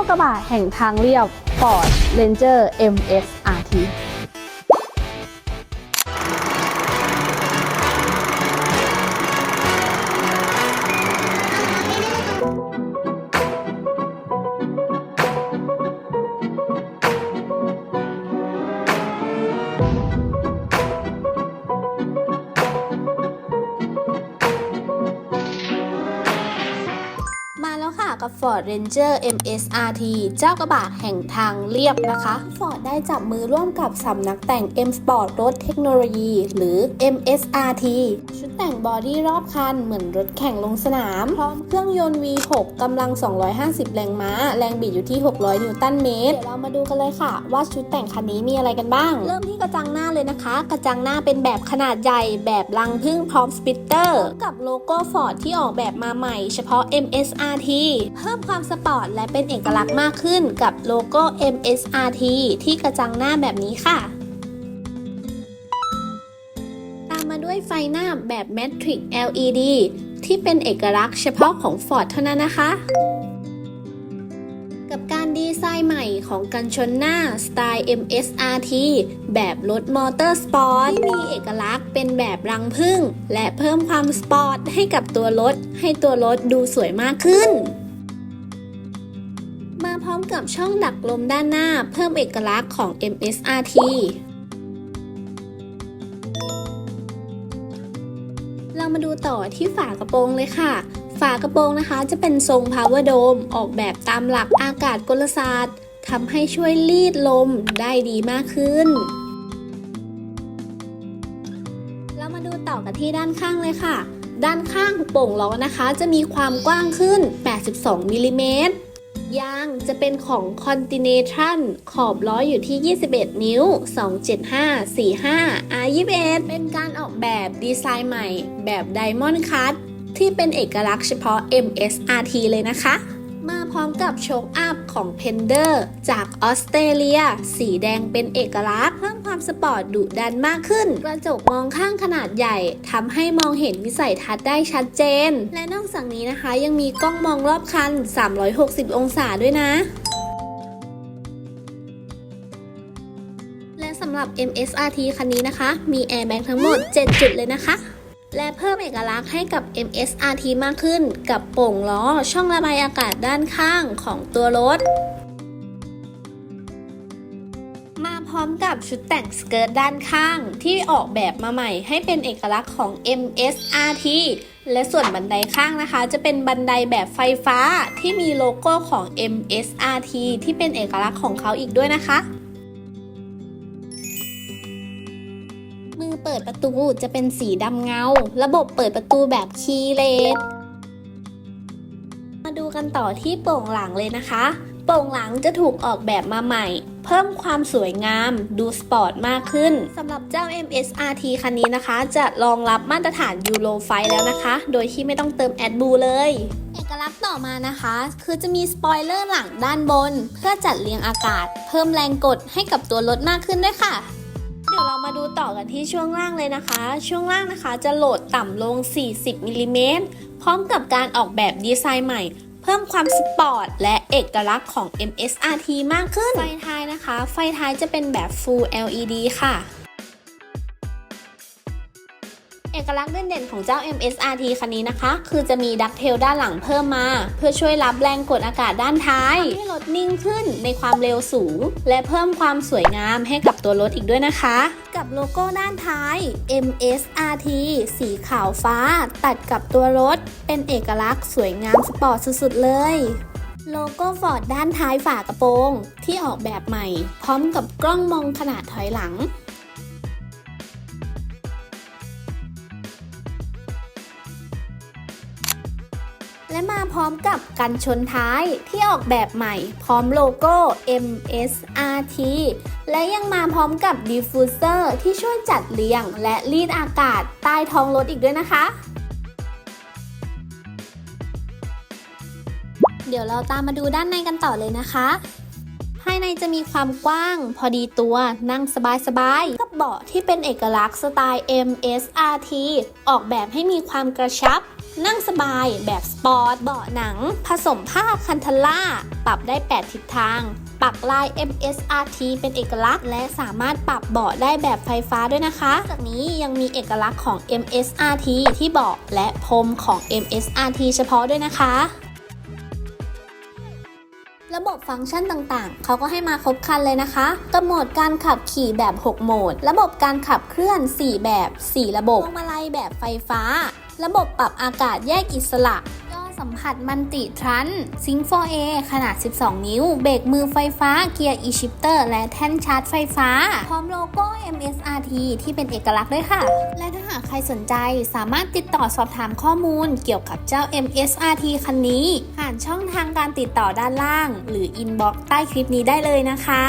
ากระบะแห่งทางเรียบ Ford Ranger M.S.R.T Ford Ranger MSRT เจ้ากระบะแห่งทางเรียบนะคะ Ford ได้จับมือร่วมกับสำนักแต่ง M Sport รถเทคโนโลยีหรือ MSRT ชุดแต่งบอดี้รอบคันเหมือนรถแข่งลงสนาม พร้อมเครื่องยนต์ V6 กำลัง 250 แรงม้า แรงบิดอยู่ที่ 600 นิวตันเมตร เดี๋ยวเรามาดูกันเลยค่ะ ว่าชุดแต่งคันนี้มีอะไรกันบ้าง เริ่มที่กระจังหน้าเลยนะคะ กระจังหน้าเป็นแบบขนาดใหญ่ แบบรังพึ่งพร้อมสปิตเตอร์ กับโลโก้ Ford ที่ออกแบบมาใหม่เฉพาะ MSRT เพิ่มความสปอร์ตและเป็นเอกลักษณ์มากขึ้นกับโลโก้ MSRT ที่กระจังหน้าแบบนี้ค่ะ ตามมาด้วยไฟหน้าแบบ Matrix LED ที่เป็นเอกลักษณ์เฉพาะของ Ford เท่านั้นนะคะ กับการดีไซน์ใหม่ของกันชนหน้าสไตล์ MSRT แบบรถมอเตอร์สปอร์ตที่มีเอกลักษณ์เป็นแบบรังผึ้งและเพิ่มความสปอร์ตให้กับตัวรถ ให้ตัวรถดูสวยมากขึ้น มาพร้อมกับช่องดักลมด้านหน้าเพิ่มเอกลักษณ์ของ MSRT เรามาดูต่อที่ฝากระโปรงเลยค่ะ ฝากระโปรงนะคะจะเป็นทรง power dome ออกแบบตามหลักอากาศกลศาสตร์ทำให้ช่วยรีดลมได้ดีมากขึ้น เรามาดูต่อกันที่ด้านข้างเลยค่ะ ด้านข้างโป่งล้อนะคะ จะมีความกว้างขึ้น 82มิลลิเมตร ยางจะเป็นของ Continental ขอบล้ออยู่ที่ 21 นิ้ว 275 45 R21 เป็นการออกแบบดีไซน์ใหม่แบบ Diamond Cut ที่เป็นเอกลักษณ์เฉพาะ MSRT เลยนะคะ มาพร้อมกับโชคอัพของ Pender จากออสเตรเลีย สีแดงเป็นเอกลักษณ์เพิ่มความสปอร์ตดุดันมากขึ้น กระจกมองข้างขนาดใหญ่ทำให้มองเห็นวิสัยทัศน์ได้ชัดเจน และนอกจากนี้นะคะยังมีกล้องมองรอบคัน 360 องศาด้วยนะและสำหรับ MSRT คันนี้นะคะ มีแอร์แบ็กทั้งหมด 7 จุดเลยนะคะ และเพิ่มเอกลักษณ์ให้กับ MSRT มากขึ้น กับโป่งล้อช่องระบายอากาศด้านข้างของตัวรถ มาพร้อมกับชุดแต่งสเกิร์ตด้านข้างที่ออกแบบมาใหม่ให้เป็นเอกลักษณ์ของ MSRT และส่วนบันไดข้างนะคะ จะเป็นบันไดแบบไฟฟ้าที่มีโลโก้ของ MSRT ที่เป็นเอกลักษณ์ของเขาอีกด้วยนะคะ อเปิดประตูจะเป็นสีดำเงา ระบบเปิดประตูแบบคีย์เลสมาดูกันต่อที่โป่งหลังเลยนะคะ โป่งหลังจะถูกออกแบบมาใหม่ เพิ่มความสวยงามดูสปอร์ตมากขึ้นสำหรับเจ้า MSRT คันนี้นะคะ จะรองรับมาตรฐานยูโรไฟแล้วนะคะ โดยที่ไม่ต้องเติมแอดบูเลยเอกลักษณ์ต่อมานะคะ คือจะมีสปอยเลอร์หลังด้านบน เพื่อจัดเรียงอากาศ เพิ่มแรงกดให้กับตัวรถมากขึ้นด้วยค่ะ ดี๋ยวเรามาดูต่อกันที่ช่วงล่างเลยนะคะ ช่วงล่างนะคะจะโหลดต่ำลง 40มิลลิเมตรพร้อมกับการออกแบบดีไซน์ใหม่ เพิ่มความสปอร์ตและเอกลักษณ์ของ MSRT มากขึ้น ไฟท้ายนะคะ ไฟท้ายจะเป็นแบบ Full LED ค่ะ เอกลักษณ์เด่นๆของเจ้า MSRT คันนี้นะคะ คือจะมีดักเทลด้านหลังเพิ่มมา เพื่อช่วยรับแรงกดอากาศด้านท้ายทำให้รถนิ่งขึ้นในความเร็วสูง และเพิ่มความสวยงามให้กับตัวรถอีกด้วยนะคะ กับโลโก้ด้านท้าย MSRT สีขาวฟ้า ตัดกับตัวรถ เป็นเอกลักษณ์สวยงามสปอร์ตสุดๆเลยโลโก้ฟอร์ดด้านท้ายฝากระโปรง ที่ออกแบบใหม่ พร้อมกับกล้องมองขนาดถอยหลัง และมาพร้อมกับกันชนท้ายที่ออกแบบใหม่ พร้อมโลโก้ MSRT และยังมาพร้อมกับดิฟฟูเซอร์ที่ช่วยจัดเรียง และรีดอากาศใต้ท้องรถอีกด้วยนะคะ เดี๋ยวเราตามมาดูด้านในกันต่อเลยนะคะ ภายในจะมีความกว้าง พอดีตัวนั่งสบายๆกับเบาะที่เป็นเอกลักษณ์สไตล์ MSRT ออกแบบให้มีความกระชับ นั่งสบายแบบสปอร์ต เบาะหนัง ผสมผ้าคันทล่า ปรับได้ 8 ทิศทางปักลาย MSRT เป็นเอกลักษณ์ และสามารถปรับเบาะได้แบบไฟฟ้าด้วยนะคะ จากนี้ยังมีเอกลักษณ์ของ MSRT ที่เบาะและพรมของ MSRT เฉพาะด้วยนะคะ ระบบฟังก์ชันต่างๆ เขาก็ให้มาครบคันเลยนะคะกับโหมดการขับขี่แบบ 6 โหมด ระบบการขับเคลื่อน 4 แบบ 4 ระบบพวงมาลัยแบบไฟฟ้า ระบบปรับอากาศแยกอิสระ สัมผัสมันติทรันซิง 4A ขนาด 12 นิ้ว เบรกมือไฟฟ้า เกียร์ e-shifter และแท่นชาร์จไฟฟ้า พร้อมโลโก้ MSRT ที่เป็นเอกลักษณ์ด้วยค่ะ และถ้าหากใครสนใจสามารถติดต่อสอบถามข้อมูลเกี่ยวกับเจ้า MSRT คันนี้ ผ่านช่องทางการติดต่อด้านล่าง หรืออินบ็อกซ์ใต้คลิปนี้ได้เลยนะคะ